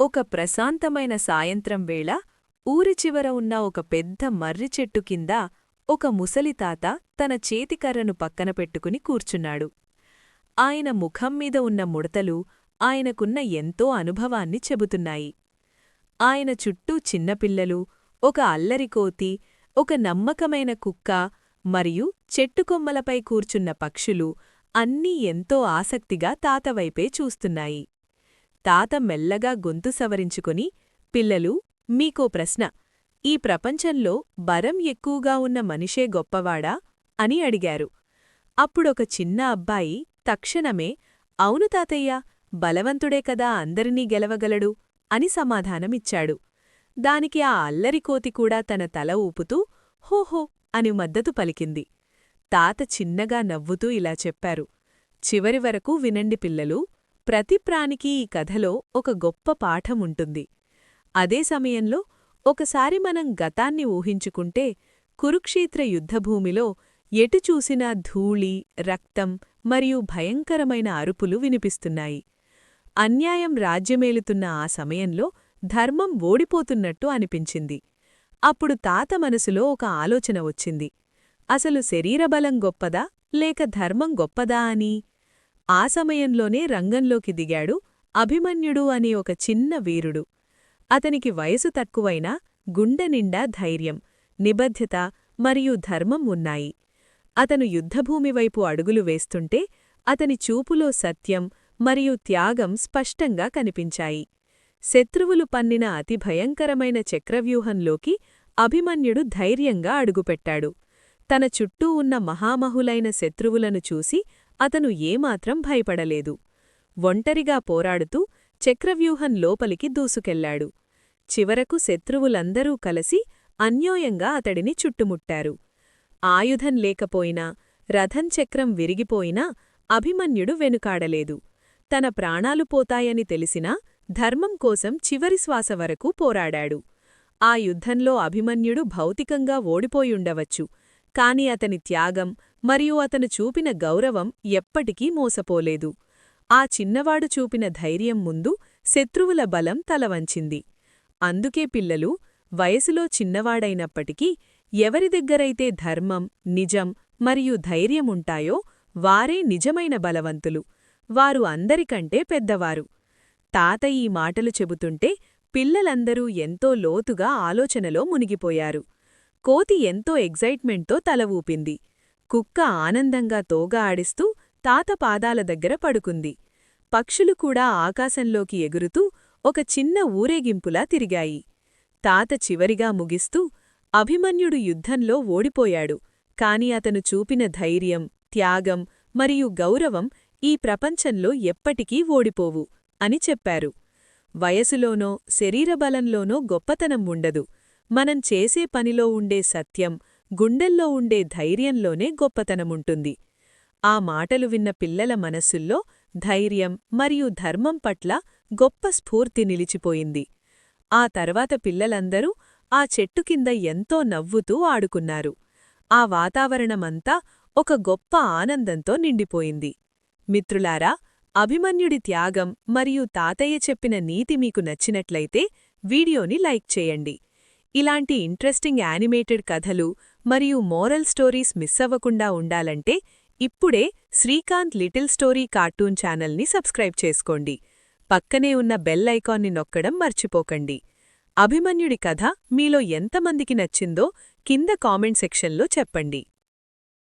ఒక ప్రశాంతమైన సాయంత్రం వేళ ఊరి చివర ఉన్న ఒక పెద్ద మర్రి చెట్టు కింద ఒక ముసలితాత తన చేతికర్రను పక్కన పెట్టుకుని కూర్చున్నాడు. ఆయన ముఖం మీద ఉన్న ముడతలు ఆయనకున్న ఎంతో అనుభవాన్ని చెబుతున్నాయి. ఆయన చుట్టూ చిన్నపిల్లలు ఒక అల్లరికోతి ఒక నమ్మకమైన కుక్క మరియు చెట్టుకొమ్మలపై కూర్చున్న పక్షులు అన్నీ ఎంతో ఆసక్తిగా తాతవైపే చూస్తున్నాయి. తాత మెల్లగా గొంతు సవరించుకుని పిల్లలు మీకో ప్రశ్న. ఈ ప్రపంచంలో బరం ఎక్కువగా ఉన్న మనిషే గొప్పవాడా? అని అడిగారు. అప్పుడొక చిన్న అబ్బాయి తక్షణమే అవును తాతయ్య బలవంతుడే కదా అందరినీ గెలవగలడు? అని సమాధానమిచ్చాడు. దానికి ఆ అల్లరికోతి కూడా తన తల ఊపుతూ హోహో! అని మద్దతు పలికింది. తాత చిన్నగా నవ్వుతూ ఇలా చెప్పారు. చివరి వరకు వినండి పిల్లలు ప్రతి ప్రాణికి ఈ కథలో ఒక గొప్ప పాఠముంటుంది. అదే సమయంలో ఒకసారి మనం గతాన్ని ఊహించుకుంటే కురుక్షేత్ర యుద్ధభూమిలో ఎటు చూసినా ధూళి రక్తం మరియు భయంకరమైన అరుపులు వినిపిస్తున్నాయి. అన్యాయం రాజ్యమేలుతున్న ఆ సమయంలో ధర్మం ఓడిపోతున్నట్టు అనిపించింది. అప్పుడు తాత మనసులో ఒక ఆలోచన వచ్చింది. అసలు శరీరబలం గొప్పదా లేక ధర్మం గొప్పదా అని? ఆ సమయంలోనే రంగంలోకి దిగాడు అభిమన్యుడు అనే ఒక చిన్న వీరుడు. అతనికి వయసు తక్కువైనా గుండె నిండా ధైర్యం నిబద్ధత మరియు ధర్మం ఉన్నాయి. అతను యుద్ధభూమివైపు అడుగులు వేస్తుంటే అతని చూపులో సత్యం మరియు త్యాగం స్పష్టంగా కనిపించాయి. శత్రువులు పన్నిన అతి భయంకరమైన చక్రవ్యూహంలోకి అభిమన్యుడు ధైర్యంగా అడుగుపెట్టాడు. తన చుట్టూ ఉన్న మహామహులైన శత్రువులను చూసి అతను ఏమాత్రం భయపడలేదు. ఒంటరిగా పోరాడుతూ చక్రవ్యూహం లోపలికి దూసుకెళ్ళాడు. చివరకు శత్రువులందరూ కలిసి అన్యోయంగా అతడిని చుట్టుముట్టారు. ఆయుధం లేకపోయినా రథం చక్రం విరిగిపోయినా అభిమన్యుడు వెనుకాడలేదు. తన ప్రాణాలు పోతాయని తెలిసినా ధర్మం కోసం చివరి శ్వాస వరకు పోరాడాడు. ఆ యుద్ధంలో అభిమన్యుడు భౌతికంగా ఓడిపోయుండవచ్చు కాని అతని త్యాగం మరియు అతను చూపిన గౌరవం ఎప్పటికీ మోసపోలేదు. ఆ చిన్నవాడు చూపిన ధైర్యం ముందు శత్రువుల బలం తలవంచింది. అందుకే పిల్లలు వయసులో చిన్నవాడైనప్పటికీ ఎవరి దగ్గరైతే ధర్మం నిజం మరియు ధైర్యముంటాయో వారే నిజమైన బలవంతులు. వారు అందరికంటే పెద్దవారు. తాత ఈ మాటలు చెబుతుంటే పిల్లలందరూ ఎంతో లోతుగా ఆలోచనలో మునిగిపోయారు. కోతి ఎంతో ఎగ్జైట్మెంట్తో తల ఊపింది. కుక్క ఆనందంగా తోగా ఆడిస్తూ తాత పాదాల దగ్గర పడుకుంది. పక్షులు కూడా ఆకాశంలోకి ఎగురుతూ ఒక చిన్న ఊరేగింపులా తిరిగాయి. తాత చివరిగా ముగిస్తూ అభిమన్యుడు యుద్ధంలో ఓడిపోయాడు. కాని అతను చూపిన ధైర్యం త్యాగం మరియు గౌరవం ఈ ప్రపంచంలో ఎప్పటికీ ఓడిపోవు అని చెప్పారు. వయసులోనో శరీరబలంలోనో గొప్పతనం ఉండదు. మనం చేసే పనిలో ఉండే సత్యం గుండెల్లో ఉండే ధైర్యంలోనే గొప్పతనముంటుంది. ఆ మాటలు విన్న పిల్లల మనస్సుల్లో ధైర్యం మరియు ధర్మం పట్ల గొప్ప స్ఫూర్తి నిలిచిపోయింది. ఆ తర్వాత పిల్లలందరూ ఆ చెట్టు కింద ఎంతో నవ్వుతూ ఆడుకున్నారు. ఆ వాతావరణమంతా ఒక గొప్ప ఆనందంతో నిండిపోయింది. మిత్రులారా అభిమన్యుడి త్యాగం మరియు తాతయ్య చెప్పిన నీతి మీకు నచ్చినట్లయితే వీడియోని లైక్ చేయండి. ఇలాంటి ఇంట్రెస్టింగ్ యానిమేటెడ్ కథలు మరియు మోరల్ స్టోరీస్ మిస్ అవ్వకుండా ఉండాలంటే ఇప్పుడే శ్రీకాంత్ లిటిల్ స్టోరీ కార్టూన్ ఛానల్ని సబ్స్క్రైబ్ చేసుకోండి. పక్కనే ఉన్న బెల్ ఐకాన్ని నొక్కడం మర్చిపోకండి. అభిమన్యుడి కథ మీలో ఎంతమందికి నచ్చిందో కింద కామెంట్ సెక్షన్లో చెప్పండి.